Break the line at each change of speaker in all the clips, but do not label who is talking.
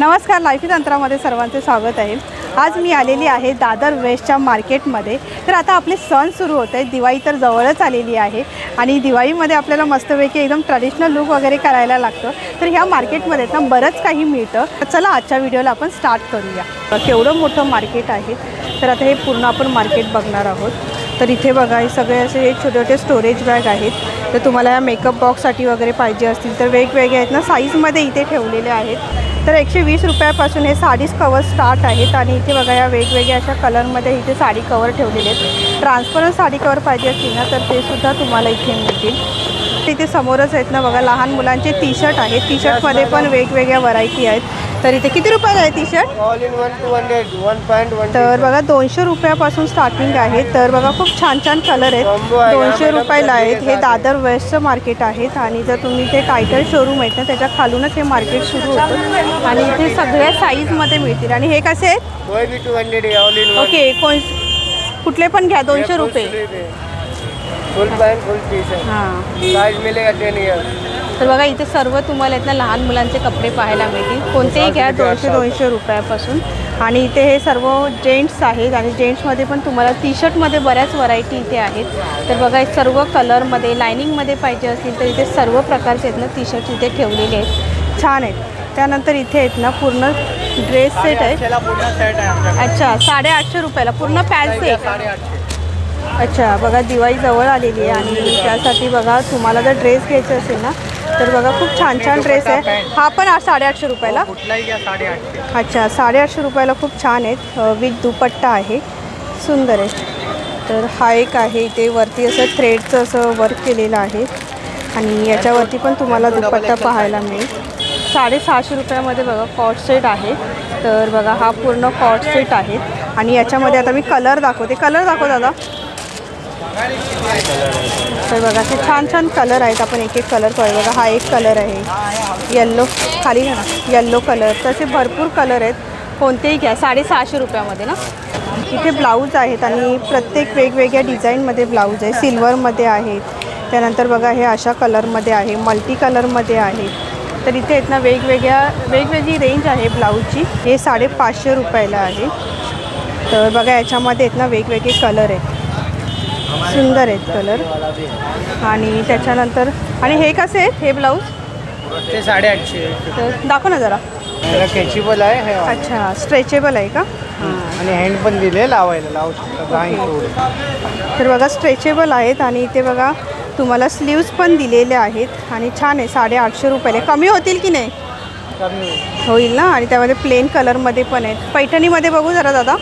नमस्कार लाईफी तंत्रामध्ये सर्वांचे स्वागत आहे. आज मी आलेली आहे दादर वेस्टच्या मार्केटमध्ये. तर आता आपले सण सुरू होत आहेत दिवाळी तर जवळच आलेली आहे आणि दिवाळीमध्ये आपल्याला मस्तपैकी एकदम ट्रॅडिशनल लुक वगैरे करायला लागतं. तर ह्या मार्केटमध्ये ना बरंच काही मिळतं. तर चला आजच्या व्हिडिओला आपण स्टार्ट करूया. केवढं मोठं मार्केट आहे. तर आता हे पूर्ण आपण मार्केट बघणार आहोत. तर इथे बघा हे सगळे असे हे छोटे छोटे स्टोरेज बॅग आहेत. तर तुम्हाला या मेकअप बॉक्ससाठी वगैरे पाहिजे असतील तर वेगवेगळे आहेत ना साईजमध्ये इथे ठेवलेले आहेत. तर एकशे वीस रुपयापासून हे साडीज कवर स्टार्ट आहेत आणि इथे बघा या वेगवेगळ्या अशा कलरमध्ये इथे साडी कवर ठेवलेले आहेत. ट्रान्सपरंट साडी कवर पाहिजे असतील ना तर ते सुद्धा तुम्हाला इथे मिळतील. तिथे समोरच आहेत ना बघा लहान मुलांचे टी शर्ट आहेत. टी शर्टमध्ये पण वेगवेगळ्या व्हरायटी आहेत. तर इथे किती रुपयाला आहे T shirt
all in one two hundred one point one
तर बघा दोनशे रुपयापासून स्टार्टिंग आहे. तर बघा खूप छान छान कलर आहेत.
आहे.
दोनशे रुपयाला आहेत. हे. दादर वेस्टचं मार्केट आहेत आणि जर तुम्ही इथे टायटल शोरूम आहेत ना त्याच्या खालूनच हे मार्केट सुरू होतं. आणि इथे सगळ्या साईजमध्ये मिळतील. आणि हे कसे आहेत?
कोई भी two hundred all in one
okay कोण कुठले पण घ्या दोनशे रुपये.
फुल फुल टी शर्ट
हां.
साइज मिलेगा टेन
तर बघा इथे सर्व तुम्हाला आहेत ना लहान मुलांचे कपडे पाहायला मिळतील. कोणतेही घ्या दोनशे दोनशे रुपयापासून. आणि इथे हे सर्व जेंट्स आहेत आणि जेंट्समध्ये पण तुम्हाला टी शर्टमध्ये बऱ्याच व्हरायटी इथे आहेत. तर बघा हे सर्व कलरमध्ये लायनिंगमध्ये पाहिजे असतील तर इथे सर्व प्रकारचे आहेत ना टी शर्ट इथे ठेवलेले आहेत. छान आहेत. त्यानंतर इथे आहेत ना पूर्ण ड्रेस सेट आहे अच्छा साडेआठशे रुपयाला पूर्ण पॅन्ट सेट अच्छा बघा दिवाळी जवळ आलेली आहे आणि त्यासाठी बघा तुम्हाला जर ड्रेस घ्यायचे असेल ना तर बघा खूप छान छान ड्रेस आहे. हा पण साडेआठशे रुपयाला.
साडेआठशे.
अच्छा साडेआठशे रुपयाला खूप छान आहेत विथ दुपट्टा आहे. सुंदर आहे. तर हा एक आहे इथे वरती असं थ्रेडचं असं वर्क केलेलं आहे. आणि याच्यावरती पण तुम्हाला दुपट्टा पाहायला मिळेल. साडेसहाशे रुपयामध्ये बघा कॉट सेट आहे. तर बघा हा पूर्ण कॉट सेट आहे. आणि याच्यामध्ये आता मी कलर दाखवते. कलर दाखव दादा. तर बघा ते छान छान कलर आहेत आपण एक एक कलर पाहू बघा हा एक कलर आहे. येल्लो खाली घ्या ना. येल्लो कलर तसे भरपूर कलर आहेत. कोणतेही घ्या. साडेसहाशे रुपयामध्ये ना. इथे ब्लाऊज आहेत आणि प्रत्येक वेगवेगळ्या डिझाईनमध्ये ब्लाऊज आहे. सिल्वरमध्ये आहेत. त्यानंतर बघा हे अशा कलरमध्ये आहे. मल्टी कलरमध्ये आहे. तर इथे आहेत ना वेगवेगळ्या वेगवेगळी रेंज आहे ब्लाऊजची हे साडेपाचशे रुपयाला आहे. तर बघा याच्यामध्ये आहेत ना वेगवेगळे कलर आहेत. सुंदर आहेत कलर. आणि त्याच्यानंतर आणि हे कसे आहेत हे ब्लाऊज?
ते साडेआठशे.
तर दाखव ना जरा.
याला कॅचिबल आहे हे.
अच्छा स्ट्रेचेबल आहे का?
आणि हँड पण दिले लावायला लावू शकता
तर बघा स्ट्रेचेबल आहेत आणि इथे बघा तुम्हाला स्लीव्स पण दिलेले आहेत आणि छान आहे साडेआठशे रुपयाला. कमी होतील की नाही?
कमी.
होईल ना? आणि त्यामध्ये प्लेन कलरमध्ये पण आहेत. पैठणीमध्ये बघू जरा दादा.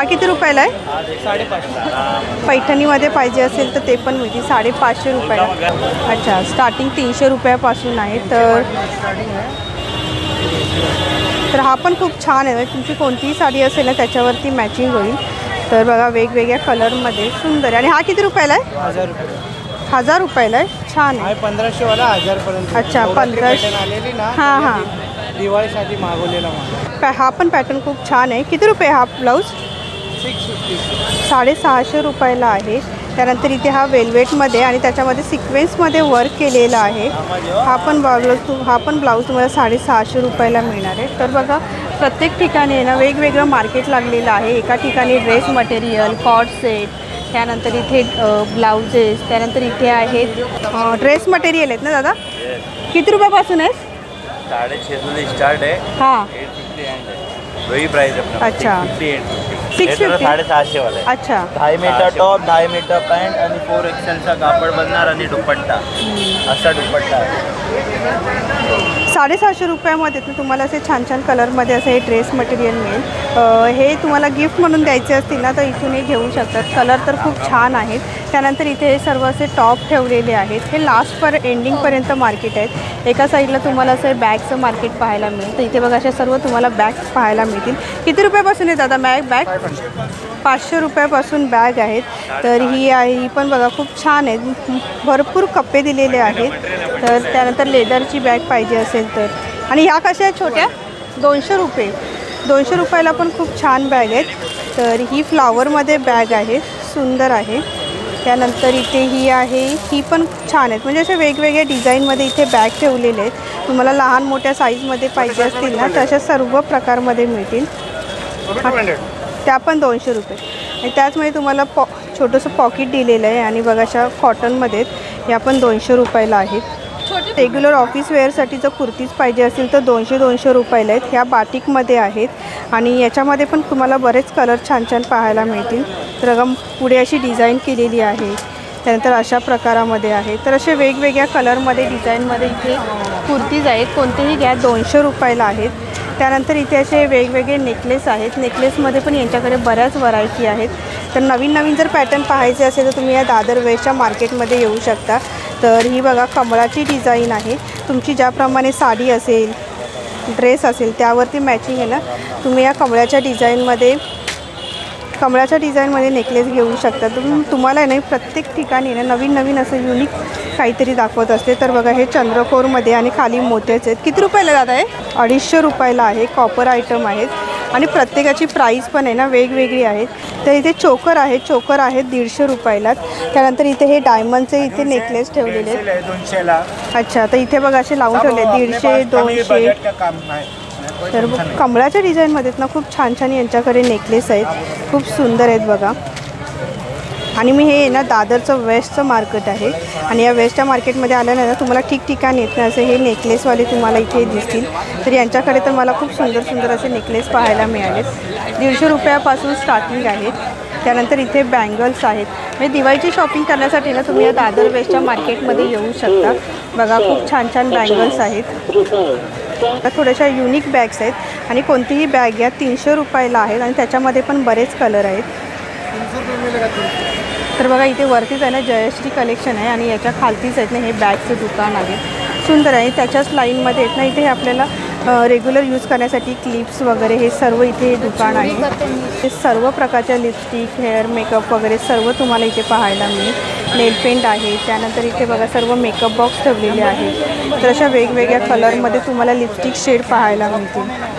हा किती रुपयाला आहे?
साडेपाचशे.
पैठणीमध्ये पाहिजे असेल तर ते पण मिळतील साडेपाचशे रुपयाला. अच्छा स्टार्टिंग तीनशे रुपयापासून आहे तर तर हा पण खूप छान आहे. म्हणजे तुमची कोणतीही साडी असेल ना त्याच्यावरती मॅचिंग होईल. तर बघा वेगवेगळ्या कलरमध्ये सुंदर आहे. आणि हा किती रुपयाला आहे?
हजार रुपये
हजार रुपयाला आहे? छान आहे.
पंधराशे वाला हजार पर्यंत
अच्छा,
नवरात्री
1500.
pattern आलेली ना
हां, हां.
दिवाळीसाठी मागवलेला मला.
हा पण पॅटर्न खूप छान आहे. किती रुपये हा ब्लाऊज साडेसहाशे रुपयाला आहे. त्यानंतर इथे हा वेल्वेटमध्ये आणि त्याच्यामध्ये सिक्वेन्समध्ये वर्क केलेला आहे. हा पण ब्लाऊज हा पण ब्लाऊज तुम्हाला साडेसहाशे रुपयाला मिळणार आहे. तर बघा प्रत्येक ठिकाणी आहे ना वेगवेगळं मार्केट लागलेलं आहे. एका ठिकाणी ड्रेस मटेरियल कॉट सेट त्यानंतर इथे ब्लाउजेस त्यानंतर इथे आहेत ड्रेस मटेरियल आहेत ना दादा? किती रुपयापासून आहे
साढ़े छः सौ से स्टार्ट है
हां अच्छा.
Eight fifty
650?
साढ़े सातशे वाला.
अच्छा.
ढाई मीटर टॉप ढाई मीटर पॅन्ट आणि फोर एक्सेलचा कापड बनणार आणि दुपट्टा. असा दुपट्टा. आहे
साडेसहाशे रुपयामध्ये तर तुम्हाला असे छान छान कलरमध्ये असं हे ड्रेस मटेरियल मिळेल. हे तुम्हाला गिफ्ट म्हणून द्यायचे असतील ना तर इथून हे घेऊ शकतात. कलर तर खूप छान आहेत. त्यानंतर इथे हे सर्व असे टॉप ठेवलेले आहेत. हे लास्ट पर एंडिंगपर्यंत मार्केट आहेत. एका साईडला तुम्हाला असं बॅगचं मार्केट पाहायला मिळेल. तर इथे बघा अशा सर्व तुम्हाला बॅग्स पाहायला मिळतील. किती रुपयापासून आहे दादा बॅग बॅग पाचशे रुपयापासून बॅग आहेत. तर ही आहे ही पण बघा खूप छान आहेत. भरपूर कप्पे दिलेले आहेत. तर त्यानंतर लेदरची बॅग पाहिजे असेल. तर आणि ह्या कशा आहेत छोट्या? दोनशे रुपये. दोनशे रुपयाला पण खूप छान बॅग आहेत. तर ही फ्लावरमध्ये बॅग आहे. सुंदर आहे. त्यानंतर इथे ही आहे. ही पण छान आहेत. म्हणजे असे वेगवेगळ्या डिझाईनमध्ये इथे बॅग ठेवलेले आहेत. तुम्हाला लहान मोठ्या साईजमध्ये पाहिजे असतील ना तशा सर्व प्रकारमध्ये मिळतील. त्या पण दोनशे रुपये. आणि त्याचमध्ये तुम्हाला पॉ छोटंसं पॉकेट दिलेलं आहे. आणि बघा अशा कॉटनमध्ये आहेत. या पण दोनशे रुपयाला आहेत. रेग्युलर ऑफिस वेअरसाठी जर कुर्तीज पाहिजे असेल तर दोनशे दोनशे रुपयाला आहेत. ह्या बाटिकमध्ये आहेत. आणि याच्यामध्ये पण तुम्हाला बरेच कलर छान छान पाहायला मिळतील. तर पुढे अशी डिझाईन केलेली आहे. त्यानंतर अशा प्रकारामध्ये आहे. तर असे वेगवेगळ्या कलरमध्ये डिझाईनमध्ये इथे कुर्तीज आहेत. कोणतेही घ्या दोनशे रुपयाला आहेत. त्यानंतर इथे असे वेगवेगळे नेकलेस आहेत. नेकलेसमध्ये पण यांच्याकडे बऱ्याच व्हरायटी आहेत. तर नवीन नवीन जर पॅटर्न पाहायचे असेल तर तुम्ही या दादर वेस्टच्या मार्केटमध्ये येऊ शकता. तर ही बघा कमळाची डिझाईन आहे. तुमची ज्याप्रमाणे साडी असेल ड्रेस असेल त्यावरती मॅचिंग आहे ना? तुम्ही या कमळाच्या डिझाईनमध्ये कमळाच्या डिझाईनमध्ये नेकलेस घेऊ शकता. तुम तुम्हाला आहे ना प्रत्येक ठिकाणी ना नवीन नवीन असं युनिक काहीतरी दाखवत असते. तर बघा हे चंद्रकोरमध्ये आणि खाली मोत्याचे आहेत. किती रुपयाला दादा आहे अडीचशे रुपयाला आहे. कॉपर आयटम आहेत. आणि प्रत्येकाची प्राईस पण आहे ना वेगवेगळी आहेत. तर इथे चोकर आहे चोकर आहेत दीडशे रुपयाला त्यानंतर इथे हे डायमंडचे इथे नेकलेस ठेवलेले आहेत.
दोनशेला.
अच्छा तर इथे बघा असे लावून ठेवले दीडशे दोनशे. तर कमळाच्या डिझाईनमध्ये ना खूप छान छान यांच्याकडे नेकलेस आहेत. खूप सुंदर आहेत बघा. आणि मी हे ना दादरचं वेस्टचं मार्केट आहे. आणि या वेस्टच्या मार्केटमध्ये आल्यानंतर तुम्हाला ठिकठिकाणी येत असे हे नेकलेसवाले तुम्हाला इथे दिसतील. तर यांच्याकडे तर मला खूप सुंदर सुंदर असे नेकलेस पाहायला मिळाले दीडशे रुपयापासून स्टार्टिंग आहेत. त्यानंतर इथे बँगल्स आहेत. म्हणजे दिवाळीची शॉपिंग करण्यासाठी ना तुम्ही या दादर वेस्टच्या मार्केटमध्ये येऊ शकता. बघा खूप छान छान बँगल्स आहेत. थोड्याशा युनिक बॅग्स आहेत. आणि कोणतीही बॅग या तीनशे रुपयाला आहेत. आणि त्याच्यामध्ये पण बरेच कलर आहेत. तर बघा इथे वरतीच आहे ना जयश्री कलेक्शन आहे आणि याच्या खालतीच आहेत ना हे बॅगचं दुकान आहे. सुंदर आहे. त्याच्याच लाईनमध्ये आहेत ना इथे हे आपल्याला रेग्युलर यूज करण्यासाठी क्लिप्स वगैरे हे सर्व इथे हे दुकान आहे. हे सर्व प्रकारच्या लिपस्टिक हेअर मेकअप वगैरे सर्व तुम्हाला इथे पाहायला मिळेल. नेल पेंट आहे. त्यानंतर इथे बघा सर्व मेकअप बॉक्स ठेवलेले आहेत. तर अशा वेगवेगळ्या कलरमध्ये तुम्हाला लिपस्टिक शेड पाहायला मिळतील.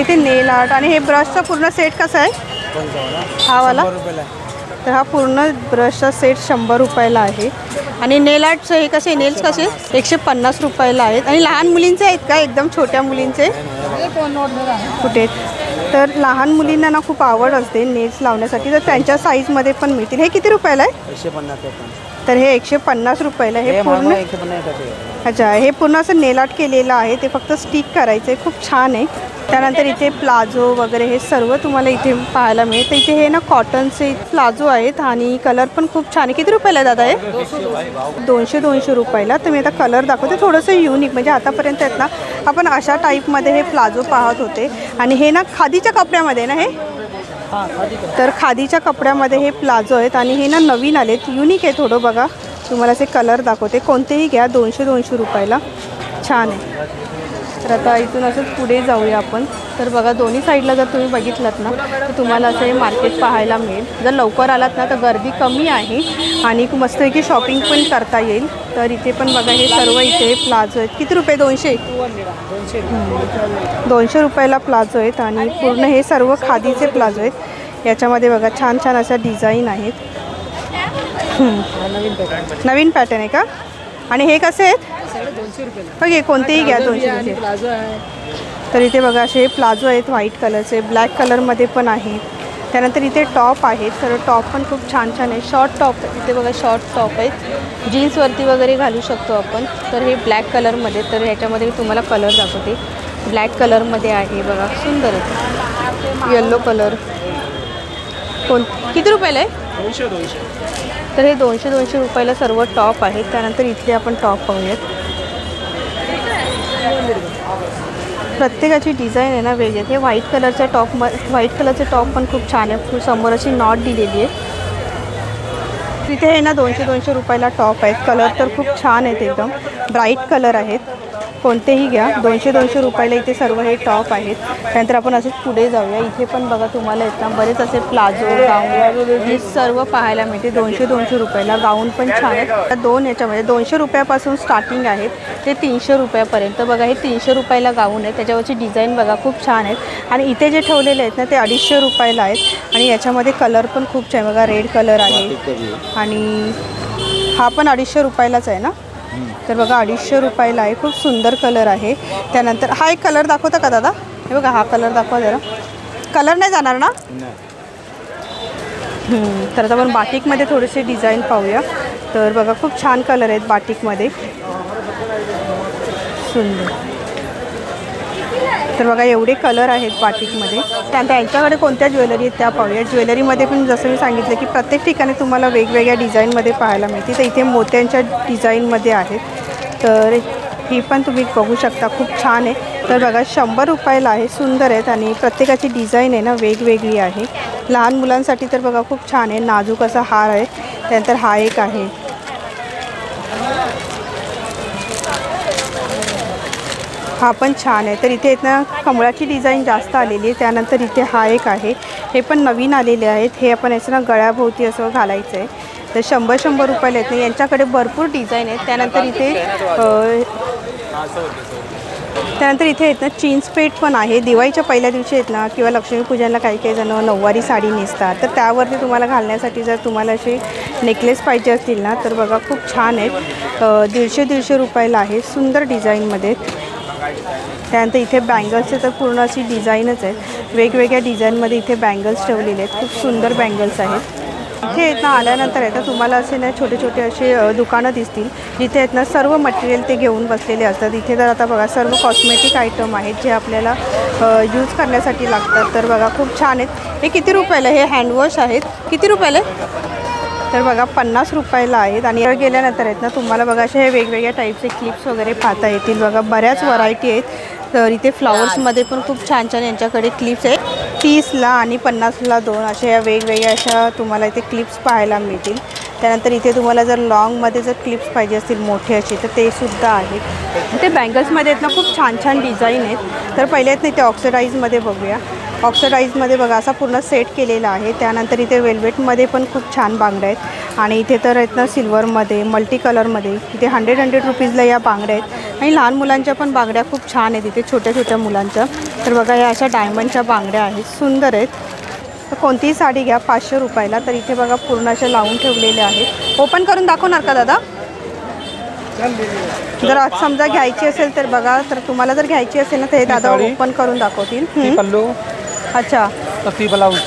इथे नेल आर्ट आणि हे ब्रशचा पूर्ण सेट कसा आहे? हा. वाला? तर हा पूर्ण ब्रशचा सेट शंभर रुपयाला आहे. आणि नेल आर्टचं हे कसे नेल्स कसे? एकशे पन्नास रुपयाला आहेत. आणि लहान मुलींचे आहेत का? एकदम छोट्या मुलींचे? कुठे? तर लहान मुलींना ना खूप आवड असते नेल्स लावण्यासाठी. तर त्यांच्या साईजमध्ये पण मिळतील. हे किती रुपयाला आहे?
एकशे पन्नास
तर हे एकशे पन्नास रुपयाला. हे पूर्ण अच्छा हे पूर्ण असं नेल आर्ट केलेलं आहे. ते फक्त स्टिक करायचं आहे खूप छान आहे. त्यानंतर इथे प्लाझो वगैरे हे सर्व तुम्हाला इथे पाहायला मिळेल. तर इथे हे ना कॉटनचे प्लाझो आहेत आणि कलर पण खूप छान आहे. किती रुपयाला आहे दादा आहे दोनशे दोनशे रुपयाला. तर मी आता कलर दाखवते. थोडंसं युनिक म्हणजे आतापर्यंत आहेत ना आपण अशा टाईपमध्ये हे प्लाझो पाहत होते. आणि हे ना खादीच्या कपड्यामध्ये ना हे? तर खादीच्या कपड्यामध्ये हे प्लाझो आहेत आणि हे ना नवीन आलेत. युनिक आहे थोडं बघा. तुम्हाला असे कलर दाखवते. कोणतेही घ्या. दोनशे दोनशे रुपयाला. छान आहे. तर आता इथून असंच पुढे जाऊया आपण. तर बघा दोन्ही साईडला जर तुम्ही बघितलात ना तर तुम्हाला असं हे मार्केट पाहायला मिळेल. जर लवकर आलात ना तर गर्दी कमी आहे आणि मस्तपैकी शॉपिंग पण करता येईल. तर इथे पण बघा हे सर्व इथे प्लाझो आहेत. किती रुपये? दोनशे? दोनशे रुपयाला प्लाझो आहेत आणि पूर्ण हे सर्व खादीचे प्लाझो आहेत. याच्यामध्ये बघा छान छान अशा डिझाईन आहेत. नवीन पॅटर्न आहे का? आणि हे कसे आहेत? ओके कोणतेही घ्या दोनशे दोनशे तर इथे बघा असे प्लाझो आहेत व्हाईट कलरचे. ब्लॅक कलरमध्ये पण आहेत. त्यानंतर इथे टॉप आहेत. तर टॉप पण खूप छान छान आहे. शॉर्ट टॉप इथे बघा शॉर्ट टॉप आहेत. जीन्सवरती वगैरे घालू शकतो आपण. तर हे ब्लॅक कलरमध्ये तर ह्याच्यामध्ये मी तुम्हाला कलर दाखवते. ब्लॅक कलरमध्ये आहे बघा सुंदर आहे. येल्लो कलर कोण? किती रुपयाला आहे? तर हे दोनशे दोनशे रुपयाला सर्व टॉप आहेत. त्यानंतर इथले आपण टॉप पाहूयात. प्रत्येकाची डिझाईन आहे ना वेगळी. हे व्हाईट कलरच्या टॉप म व्हाईट कलरचे टॉप पण खूप छान आहे. समोर अशी नॉट दिलेली आहे. तिथे आहे ना दोनशे दोनशे रुपयाला टॉप आहेत. कलर तर खूप छान आहेत एकदम. ब्राईट कलर आहेत. कोणतेही घ्या. दोनशे दोनशे रुपयाला इथे सर्व हे टॉप आहेत. त्यानंतर आपण असेच पुढे जाऊया. इथे पण बघा तुम्हाला येत ना बरेच असे प्लाझो गाऊन हे सर्व पाहायला मिळते. दोनशे दोनशे रुपयाला. गाऊन पण छान आहेत. आता दोन याच्यामध्ये दोनशे रुपयापासून स्टार्टिंग आहेत. ते तीनशे रुपयापर्यंत. बघा हे तीनशे रुपयाला गाऊन आहे त्याच्यावरची डिझाईन बघा खूप छान आहेत. आणि इथे जे ठेवलेले आहेत ना ते अडीचशे रुपयाला आहेत. आणि याच्यामध्ये कलर पण खूप छान बघा रेड कलर आहे? आणि हा पण अडीचशे रुपयालाच आहे ना? तर बघा अडीचशे रुपयाला आहे. खूप सुंदर कलर आहे. त्यानंतर हा एक कलर दाखवता का दादा? हे बघा हा कलर दाखवा जरा. कलर नाही जाणार ना? तर आता आपण बाटिकमध्ये थोडेसे डिझाईन पाहूया. तर बघा खूप छान कलर आहेत बाटिकमध्ये. सुंदर. तर बघा एवढे कलर आहेत बाटिकमध्ये त्यानंतर यांच्याकडे कोणत्या ज्वेलरी आहेत त्या पाहूया. ज्वेलरीमध्ये पण जसं मी सांगितलं की प्रत्येक ठिकाणी तुम्हाला वेगवेगळ्या डिझाईनमध्ये पाहायला मिळते. तर इथे मोत्यांच्या डिझाईनमध्ये आहेत. तर ही पण तुम्ही बघू शकता. खूप छान आहे. तर बघा शंभर रुपयाला आहे. सुंदर आहेत आणि प्रत्येकाची डिझाईन आहे ना वेगवेगळी आहे. लहान मुलांसाठी तर बघा खूप छान आहे. नाजूक असा हार आहे. त्यानंतर हा एक आहे. हा पण छान आहे. तर इथे आहेत ना कमळाची डिझाईन जास्त आलेली आहे. त्यानंतर इथे हा एक आहे. हे पण नवीन आलेले आहेत. हे आपण याचं ना गळ्याभोवती असं घालायचं आहे. तर शंभर शंभर रुपयाला आहेत ना यांच्याकडे भरपूर डिझाईन आहेत. त्यानंतर इथे त्यानंतर इथे आहेत ना चीन्स पेट पण आहे. दिवाळीच्या पहिल्या दिवशी आहेत ना किंवा लक्ष्मीपूजनला काही काही जण नऊवारी साडी नेसतात. तर त्यावरती तुम्हाला घालण्यासाठी जर तुम्हाला असे नेकलेस पाहिजे असतील ना तर बघा खूप छान आहेत. दीडशे दीडशे रुपयाला आहे. सुंदर डिझाईनमध्ये. त्यानंतर इथे बँगल्सचे तर पूर्ण अशी डिझाईनच आहेत. वेगवेगळ्या डिझाईनमध्ये इथे बँगल्स ठेवलेले आहेत. खूप सुंदर बँगल्स आहेत. इथे आहेत ना आल्यानंतर आहे तुम्हाला असे ना छोटे छोटे असे दुकानं दिसतील. जिथे आहेत ना सर्व मटेरियल ते घेऊन बसलेले असतात. इथे तर आता बघा सर्व कॉस्मेटिक आयटम आहेत जे आपल्याला यूज करण्यासाठी लागतात. तर बघा खूप छान आहेत. हे किती रुपयाला? हे हँडवॉश आहेत. किती रुपयाला? तर बघा पन्नास रुपयाला आहेत आणि गेल्यानंतर आहेत ना तुम्हाला बघा असे हे वेगवेगळ्या टाईपचे क्लिप्स वगैरे पाहता येतील. बघा बऱ्याच व्हरायटी आहेत. तर इथे फ्लॉवर्समध्ये पण खूप छान छान यांच्याकडे क्लिप्स आहेत. तीसला आणि पन्नासला दोन अशा या वेगवेगळ्या अशा तुम्हाला इथे क्लिप्स पाहायला मिळतील. त्यानंतर इथे तुम्हाला जर लॉंगमध्ये जर क्लिप्स पाहिजे असतील मोठे असे तर ते सुद्धा आहेत. ते बँगल्समध्ये आहेत ना खूप छान छान डिझाईन आहेत. तर पहिले आहेत ना इथे ऑक्सिडाईजमध्ये बघूया. ऑक्सिडाईजमध्ये बघा असा पूर्ण सेट केलेला आहे. त्यानंतर इथे वेल्वेटमध्ये पण खूप छान बांगड्या आहेत. आणि इथे तर आहेत ना सिल्वरमध्ये मल्टी कलरमध्ये इथे हंड्रेड हंड्रेड रुपीजला या बांगड्या आहेत. आणि लहान मुलांच्या पण बांगड्या खूप छान आहेत इथे छोट्या छोट्या मुलांच्या. तर बघा या अशा डायमंडच्या बांगड्या आहेत. सुंदर आहेत. तर कोणतीही साडी घ्या पाचशे रुपयाला. तर इथे बघा पूर्ण अशा लावून ठेवलेल्या आहेत. ओपन करून दाखवणार का दादा? जर आज समजा घ्यायची असेल तर बघा. तर तुम्हाला जर घ्यायची असेल ना तर हे दादा? ओपन करून दाखवतील. अच्छा.
ती ब्लाऊज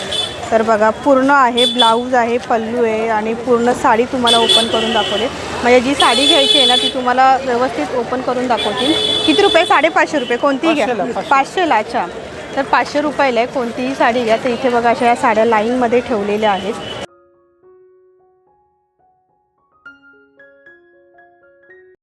तर बघा पूर्ण आहे ब्लाऊज आहे पल्लू आहे आणि पूर्ण साडी तुम्हाला ओपन करून दाखवले म्हणजे जी साडी घ्यायची आहे ना ती तुम्हाला व्यवस्थित ओपन करून दाखवतील. किती रुपये? साडेपाचशे रुपये. कोणतीही घ्या.
पाचशेला, पाचशे.
पाचशेला अच्छा. तर पाचशे रुपयाला आहे. कोणतीही साडी घ्या. तर इथे बघा अशा या साड्या लाईनमध्ये ठेवलेल्या आहेत.